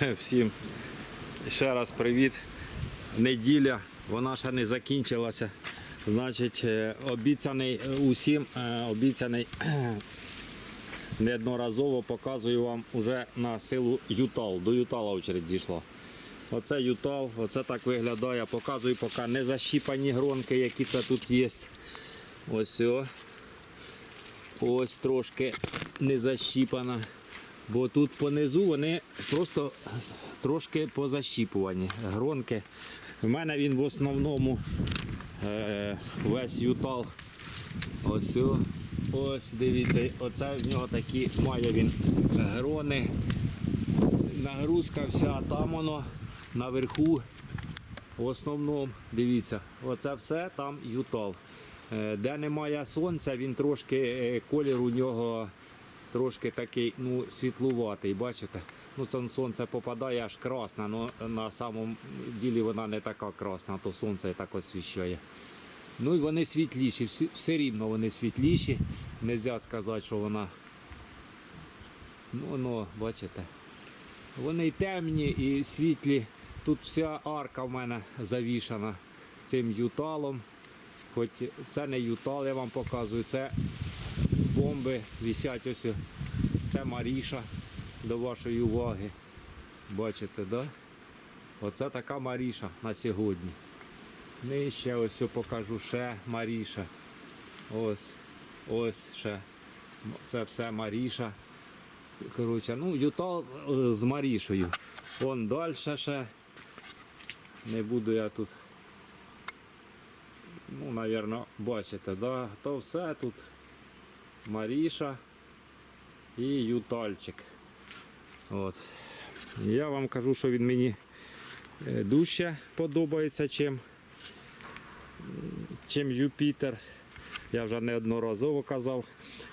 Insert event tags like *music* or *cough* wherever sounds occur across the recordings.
*laughs* Всім ще раз привіт. Неділя, вона ще не закінчилася. Значить, е, обіцяний е, усім, е, обіцяний *clears throat* неодноразово показую вам уже на силу Ютал. До Ютала очередь дійшла. Оце Ютал, оце так виглядає. Показую поки не защіпані гронки, які це тут є. Ось. Ось трошки не защіпана. Бо тут понизу вони просто трошки позащіпувані. Гронки. У мене він в основному е, весь ютал. Ось, ось дивіться, оце в нього такі має він грони. Нагрузка вся, там воно наверху. В основному, дивіться, оце все там ютал. Е, Де немає сонця, він трошки е, колір у нього трошки такий ну, світлуватий, бачите? Ну, сонце попадає аж красна, але на самому ділі вона не така красна, то сонце так освіщає. Ну і вони світліші, всі- все рівно вони світліші. Нельзя сказати, що вона. Ну, воно, бачите. Вони й темні, і світлі. Тут вся арка в мене завішана цим юталом. Хоч це не ютал, я вам показую, це бомби висять ось. Це Маріша до вашої уваги. Бачите, да? Оце така Маріша на сьогодні. Нижче ось покажу ще Маріша. Ось, ось ще. Це все Маріша. Коротше, ну, Ютал е, з Марішою. Вон далі ще. Не буду я тут. Ну, напевно, бачите, да? то все тут Маріша і Ютальчик. От. Я вам кажу, що він мені е, дужче подобається, чим, чим Юпітер. Я вже неодноразово казав.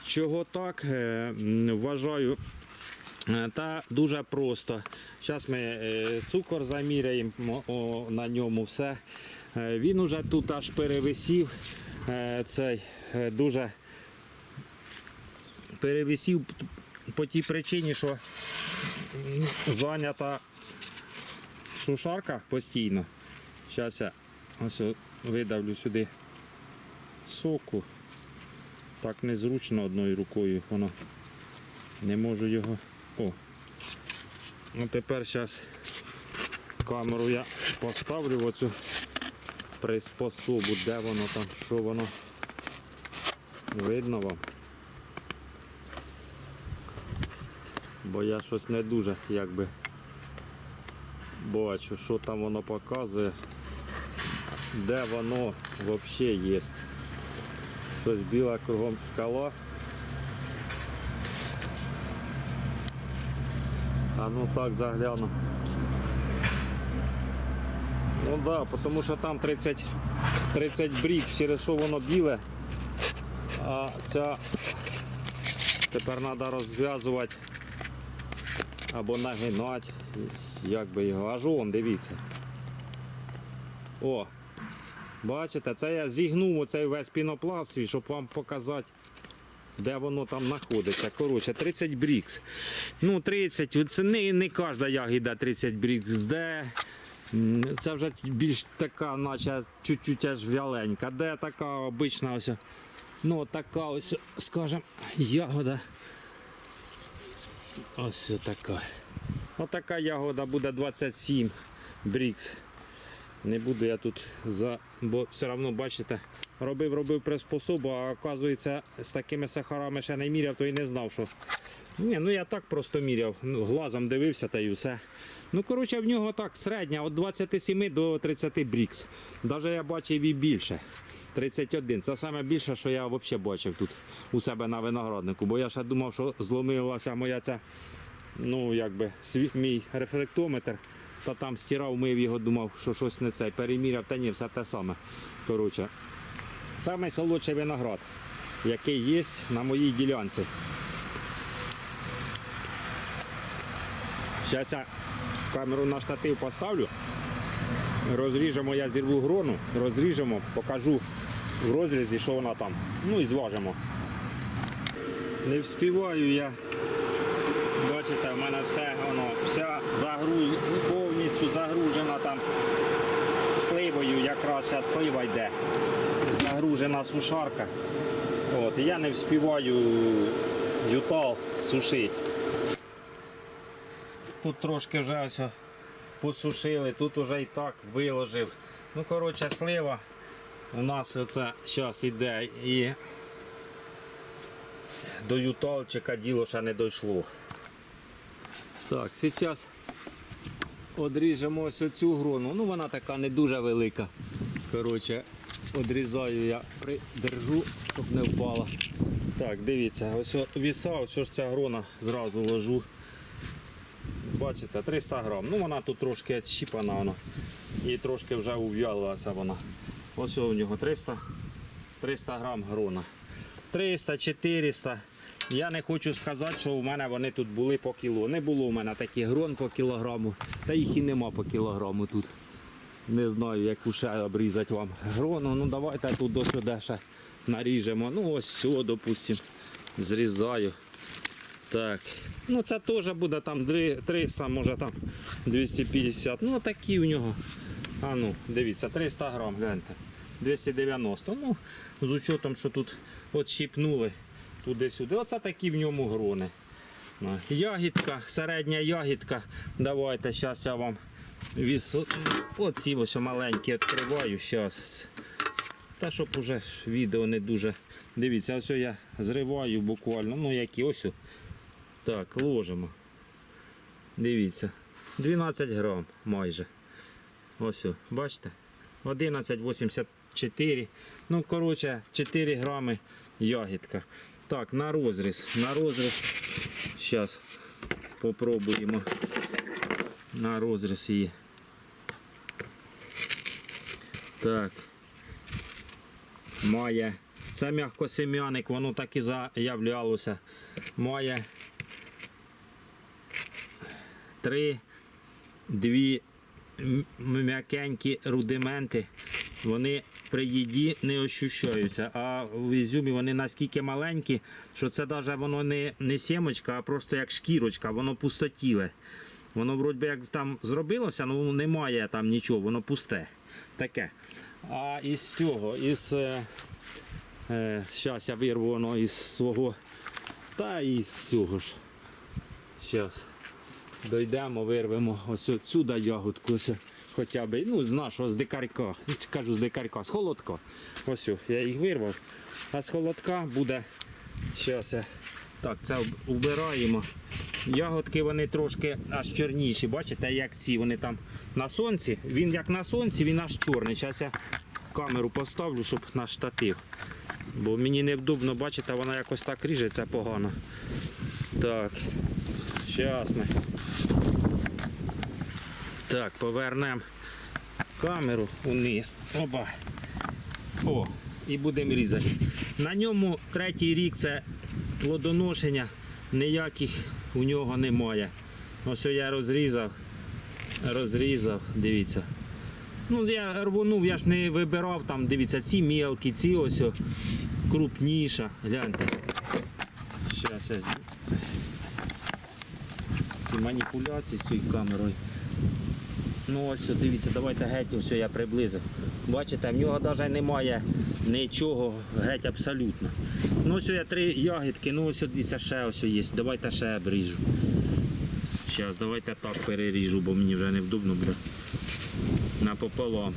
Чого так? Е, Вважаю, Е, Та дуже просто. Зараз ми цукор заміряємо на ньому все. Він уже тут аж перевисів. Цей дуже перевисів по тій причині, що зайнята шушарка постійно. Зараз я ось видавлю сюди соку. Так незручно одною рукою воно. Не можу його. О. Ну тепер зараз камеру я поставлю в оцю приспособу, де воно там, що воно. Видно вам. Бо я щось не дуже якби бачу, що там воно показує, де воно взагалі є. Щось біла кругом шкала. А ну так загляну. Ну да, тому що там 30, 30 брік, через що воно біле. А ця тепер треба розв'язувати або нагинати. Як би його. Аж он, дивіться. О! Бачите, це я зігнув оцей весь пінопласт свій, щоб вам показати де воно там знаходиться. Коротше, 30 брікс. Ну, 30, це не, не кожна ягіда 30 брікс. Де це вже більш така, наче чуть-чуть аж вяленька. Де така обична ось. Ну, така ось, скажем, ягода. Ось така. Отака ягода буде 27 брікс. Не буду я тут за. Бо все одно, бачите, робив, робив приспособу, а оказується, з такими сахарами ще не міряв, то і не знав, що. Ні, ну я так просто міряв. Ну, глазом дивився та й все. Ну, коротше, в нього так середня від 27 до 30 брікс. Навіть я бачив і більше. 31. Це саме більше, що я взагалі бачив тут у себе на винограднику. Бо я ще думав, що зломилася моя ця, ну якби свій, мій рефлектометр. Та там стирав, мив його, думав, що щось не це. Переміряв, та ні, все те саме. Коротше, саме солодший виноград, який є на моїй ділянці. Зараз я камеру на штатив поставлю. Розріжемо, я зірву грону, розріжемо, покажу в розрізі, що вона там. Ну і зважимо. Не вспіваю я. Бачите, в мене все воно, вся загруз... повністю загружена там сливою, якраз зараз слива йде. Загружена сушарка. От, я не вспіваю ютал сушити. Тут трошки вже ось посушили, тут вже і так виложив. Ну, коротше, слива у нас оце зараз іде і до юталчика діло ще не дійшло. Так, зараз одріжемо ось цю грону. Ну вона така не дуже велика. Коротше, одрізаю я, придержу, щоб не впала. Так, дивіться, ось віса, ось ця грона зразу ложу. Бачите, 300 грам. Ну вона тут трошки відщіпана вона. І трошки вже ув'ялилася вона. Ось у нього 300, 300 грам грона. 300, 400. Я не хочу сказати, що у мене вони тут були по кіло. Не було у мене таких грон по кілограму, та їх і нема по кілограму тут. Не знаю, яку ще обрізати вам грону. Ну давайте тут до сюди ще наріжемо. Ну ось сюди, допустимо, зрізаю. Так. Ну це теж буде там 300, може там 250. Ну такі у нього. А ну, дивіться, 300 грам, гляньте. 290. Ну, з учетом, що тут от щіпнули туди-сюди. Оце такі в ньому грони. Ну, Ягідка, середня ягідка. Давайте, зараз я вам віс... Оці ось маленькі відкриваю. Зараз. Та щоб уже відео не дуже. Дивіться, ось я зриваю буквально. Ну які ось. Так, ложимо. Дивіться. 12 грам майже. Ось, о, бачите? 11,84. Ну, коротше, 4 грами ягідка. Так, на розріз. На розріз. Зараз попробуємо. На розріз її. Так. Має. Це м'якосем'яник, воно так і заявлялося. Має три, дві м'якенькі рудименти. Вони при їді не ощущаються. А в ізюмі вони наскільки маленькі, що це навіть воно не, не сімочка, а просто як шкірочка, воно пустотіле. Воно вроді як там зробилося, але немає там нічого, воно пусте. Таке. А із цього, із. Е, е, Зараз я вирву воно із свого. Та і з цього ж. Зараз дійдемо, вирвемо ось отсюди ягодку. Хоча б, ну, з нашого, з дикарька. *laughs* Кажу, з дикарька, з холодка. Ось, я їх вирвав. А з холодка буде. Зараз я. Так, це убираємо. Ягодки вони трошки аж чорніші. Бачите, як ці вони там на сонці. Він як на сонці, він аж чорний. Зараз я камеру поставлю, щоб на штатив. Бо мені невдобно, бачите, вона якось так ріжеться погано. Так. Зараз ми. Так, повернемо камеру униз. Оба. О, і будемо різати. На ньому третій рік це плодоношення, ніяких у нього немає. Ось я розрізав, розрізав, дивіться. Ну, я рвонув, я ж не вибирав там, дивіться, ці мелкі, ці ось крупніша. Гляньте. Зараз я ці маніпуляції з цією камерою. Ну ось, дивіться, давайте геть, ось я приблизив. Бачите, в нього навіть немає нічого, геть абсолютно. Ну ось я три ягідки, ну ось дивіться, ще ось є. Давайте ще обріжу. Зараз давайте так переріжу, бо мені вже невдобно буде. Напополам.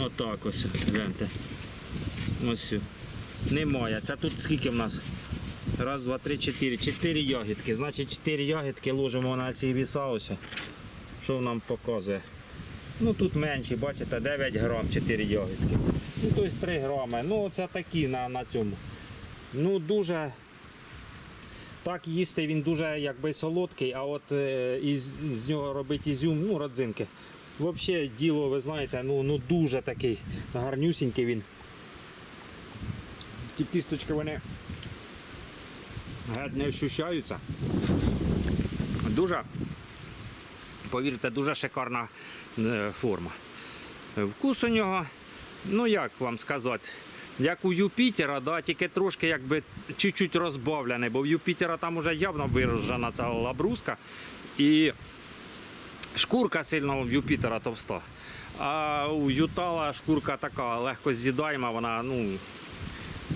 Отак ось, гляньте. Ось. Немає. Це тут скільки в нас? Раз, два, три, чотири. Чотири ягідки. Значить, чотири ягідки ложимо на ці віса. Що нам показує? Ну тут менші, бачите, 9 грам 4 ягідки. Ну тобто 3 грами. Ну оце такі на, на цьому. Ну дуже. Так їсти він дуже якби солодкий, а от е, із, з нього робити ізюм, ну, родзинки. Взагалі діло, ви знаєте, ну, ну дуже такий гарнюсінький він. Ті кісточки вони геть не ощущаються. Дуже повірте, дуже шикарна е, форма. Вкус у нього, ну як вам сказати, як у Юпітера, да, тільки трошки якби чуть-чуть розбавлений, бо в Юпітера там вже явно виражена ця лабруска. І шкурка сильно в Юпітера товста. А у Ютала шкурка така легко з'їдаєма, вона, ну,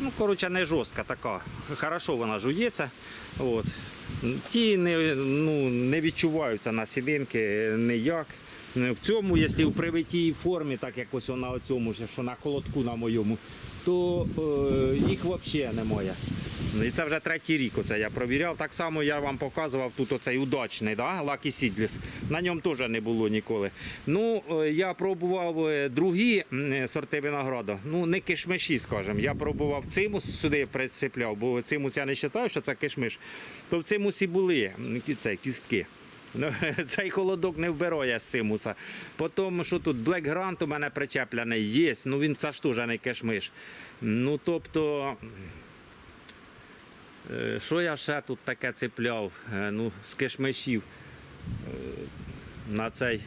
ну, коротше, не жорстка така. Хорошо вона жується. От. Ті не, ну, не відчуваються на сідинки ніяк. В цьому, якщо в привитій формі, так як ось на цьому, що на холодку на моєму, то е, їх взагалі немає. І це вже третій рік оце я провіряв. Так само я вам показував тут оцей удачний, да? Lucky Seedless. На ньому теж не було ніколи. Ну, е, я пробував е, другі сорти винограду. Ну, не кишмиші, скажімо. Я пробував цимус сюди прицепляв, бо цимус я не вважаю, що це кишмиш. То в цимусі були це, кістки. Ну, *laughs* цей холодок не вбирає з цимуса. Потім, що тут Black Grant у мене причеплений є, ну він це ж теж не кишмиш. Ну, тобто, Е, Що я ще тут таке цепляв? Е, Ну, з кишмишів е, на цей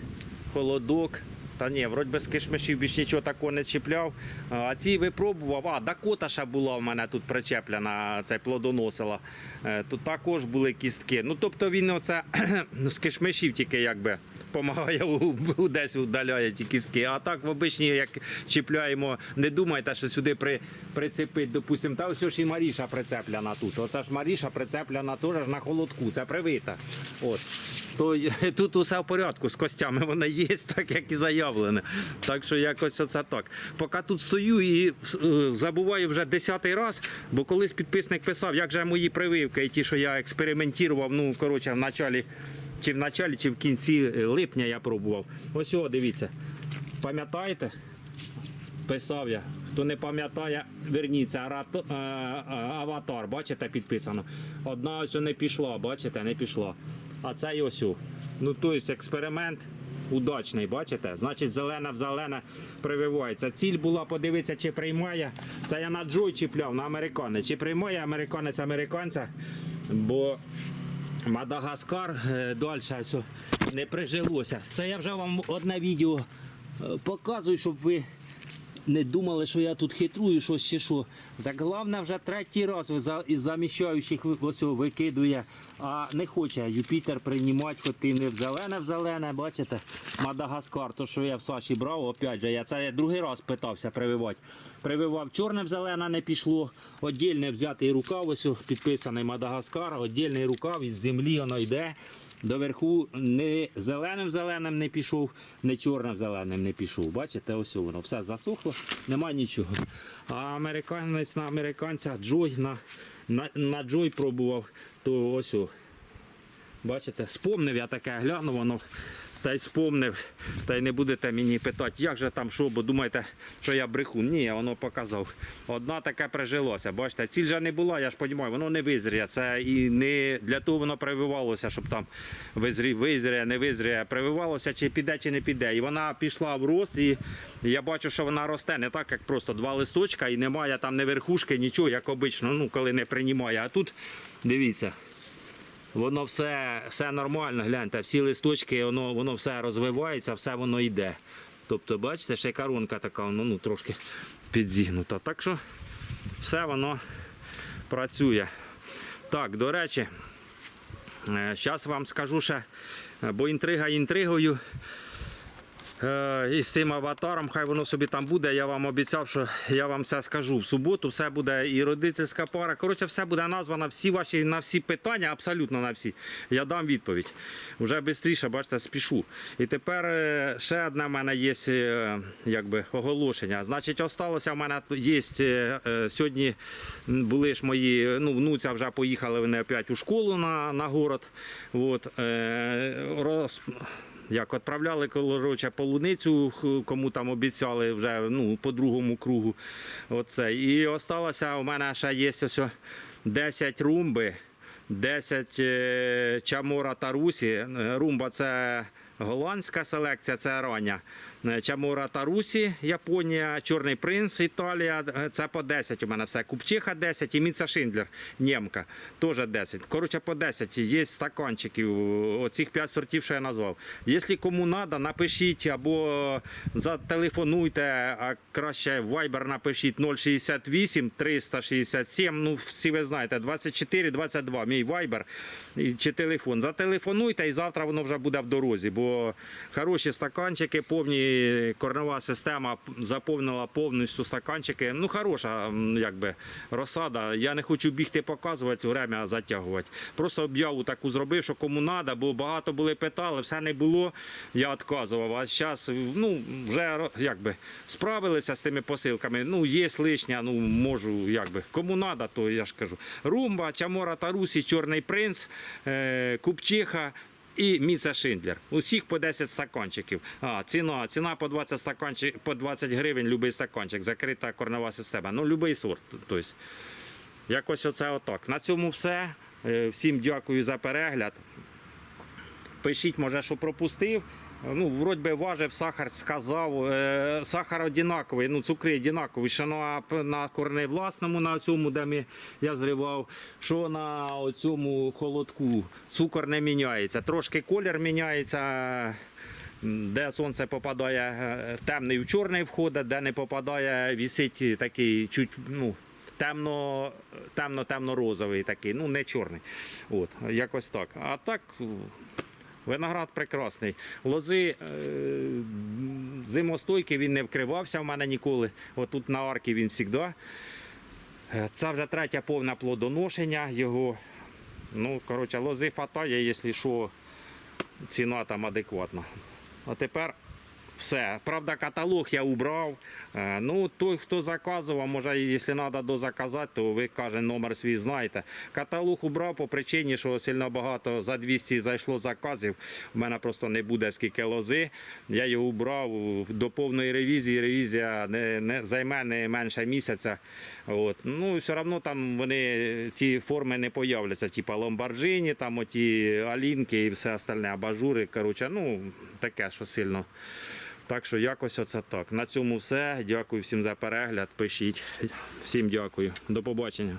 холодок. Та ні, вроді без кишмишів більш нічого такого не чіпляв. А ці випробував. А, Дакота ще була в мене тут причеплена, цей плодоносила. Е, Тут також були кістки. Ну, тобто він оце *clears throat* з кишмишів тільки якби допомагає десь удаляє ті кістки. А так в обичній, як чіпляємо, не думайте, що сюди при, прицепить, допустимо, та ось ж і Маріша прицеплена тут. Оце ж Маріша прицеплена теж на холодку, це привита. От. То *laughs* тут усе в порядку з костями, воно є, так як і заявлене. Так що якось оце так. Поки тут стою і е, забуваю вже десятий раз, бо колись підписник писав, як же мої прививки, і ті, що я експериментував, ну коротше, в началі. Чи в началі, чи в кінці е, липня я пробував. Ось о, дивіться. Пам'ятаєте? Писав я. Хто не пам'ятає, верніться, е, е, аватар, бачите, підписано. Одна ось не пішла, бачите, не пішла. А це й ось. Ну, тобто експеримент удачний, бачите? Значить, зелена в зелене прививається. Ціль була подивитися, чи приймає. Це я на Джой чіпляв, на американець. Чи приймає американець американця? Бо Мадагаскар е, далі не прижилося. Це я вже вам одне відео е, показую, щоб ви не думали, що я тут хитрую щось чи що. Так головне вже третій раз із заміщаючих викидує, а не хоче Юпітер приймати, хоч і не в зелене, в зелене, бачите, Мадагаскар, то що я в Саші брав, опять же, я це другий раз питався прививати. Прививав чорне в зелене не пішло, отдільне взятий рукав, ось підписаний Мадагаскар, отдільний рукав із землі воно йде. Доверху не зеленим зеленим не пішов, не чорним зеленим не пішов. Бачите, ось воно все засохло, нема нічого. А американець на американця Джой на, на, на Джой пробував, то ось. Бачите, спомнив я таке, глянув воно. Та й спомнив, та й не будете мені питати, як же там що, бо думаєте, що я брехун. Ні, воно показав. Одна таке прижилося. Бачите, ціль же не була, я ж розумію, воно не визріє. Це і не для того воно прививалося, щоб там визрі, визріє, не визріє. Прививалося, чи піде, чи не піде. І вона пішла в рост, і я бачу, що вона росте не так, як просто два листочка, і немає там не верхушки, нічого, як обично, ну коли не приймає. А тут дивіться. Воно все, все нормально, гляньте, всі листочки, воно, воно все розвивається, все воно йде. Тобто, бачите, ще й коронка така, воно ну, трошки підзігнута. Так що все воно працює. Так, до речі, зараз вам скажу ще, е, бо інтрига інтригою. Е, І з тим аватаром, хай воно собі там буде. Я вам обіцяв, що я вам все скажу. В суботу все буде і родительська пара. Коротше, все буде названо, всі ваші на всі питання, абсолютно на всі. Я дам відповідь. Вже швидше, бачите, спішу. І тепер е, ще одне в мене є е, якби, оголошення. Значить, осталося в мене є сьогодні були ж мої, ну, внуця вже поїхали вони опять у школу на, на город. От, роз, як відправляли коротше, полуницю, кому там обіцяли вже ну, по другому кругу. Оце. І осталося у мене ще є ось 10 румби, 10 е, чамора та русі. Румба це голландська селекція, це рання. Е, Чамора Тарусі, Японія, Чорний принц, Італія. Е, Це по 10 у мене все. Купчиха 10 і Міца Шиндлер, німка, теж 10. Коротше, по 10 є стаканчиків. Оцих 5 сортів, що я назвав. Якщо кому треба, напишіть або зателефонуйте, а краще в Viber напишіть 068 367. Ну, всі ви знаєте, 24 22, мій Viber чи телефон. Зателефонуйте і завтра воно вже буде в дорозі. Бо хороші стаканчики, повні корнова система заповнила повністю стаканчики. Ну, хороша якби, розсада. Я не хочу бігти показувати, время затягувати. Просто об'яву таку зробив, що кому треба, бо багато були питали, все не було, я відказував. А зараз ну, вже якби, справилися з тими посилками. Ну, є лишня, ну можу, якби. Кому треба, то я ж кажу. Румба, Чамора Тарусі, Чорний принц, е, Купчиха. І Міца Шиндлер. Усіх по 10 стаканчиків. А, ціна, ціна по 20 стаканчик, по 20 гривень любий стаканчик, закрита корнова система. Ну, будь-який сорт. Тобто, якось оце отак. На цьому все. Е, Всім дякую за перегляд. Пишіть, може, що пропустив. Ну, вроді би важив, сахар сказав. Е, сахар однаковий, ну, цукри однакові, що на, на корне власному, на цьому, де ми, я зривав, що на цьому холодку. Цукор не міняється. Трошки колір міняється. Де сонце попадає, е, темний в чорний входить, де не попадає, вісить такий чуть, ну, темно, темно, темно-розовий такий, ну не чорний. От, якось так. А так. Виноград прекрасний. Лози е, зимостойкий, він не вкривався в мене ніколи. Отут на арки він завжди. Е, Це вже третє повне плодоношення його. Ну, коротше, лози хватає, якщо що, ціна там адекватна. А тепер все. Правда, каталог я убрав. Е, Ну, той, хто заказував, може, якщо треба дозаказати, то ви каже, номер свій знаєте. Каталог убрав по причині, що сильно багато за 200 зайшло заказів. У мене просто не буде скільки лози. Я його убрав до повної ревізії. Ревізія не, не займе не менше місяця. От. Ну, все одно там вони ті форми не появляться, типа ломбарджині, там оті алінки і все остальне, абажури. Коротше, ну, таке, що сильно. Так що якось оце так. На цьому все. Дякую всім за перегляд. Пишіть. Всім дякую. До побачення.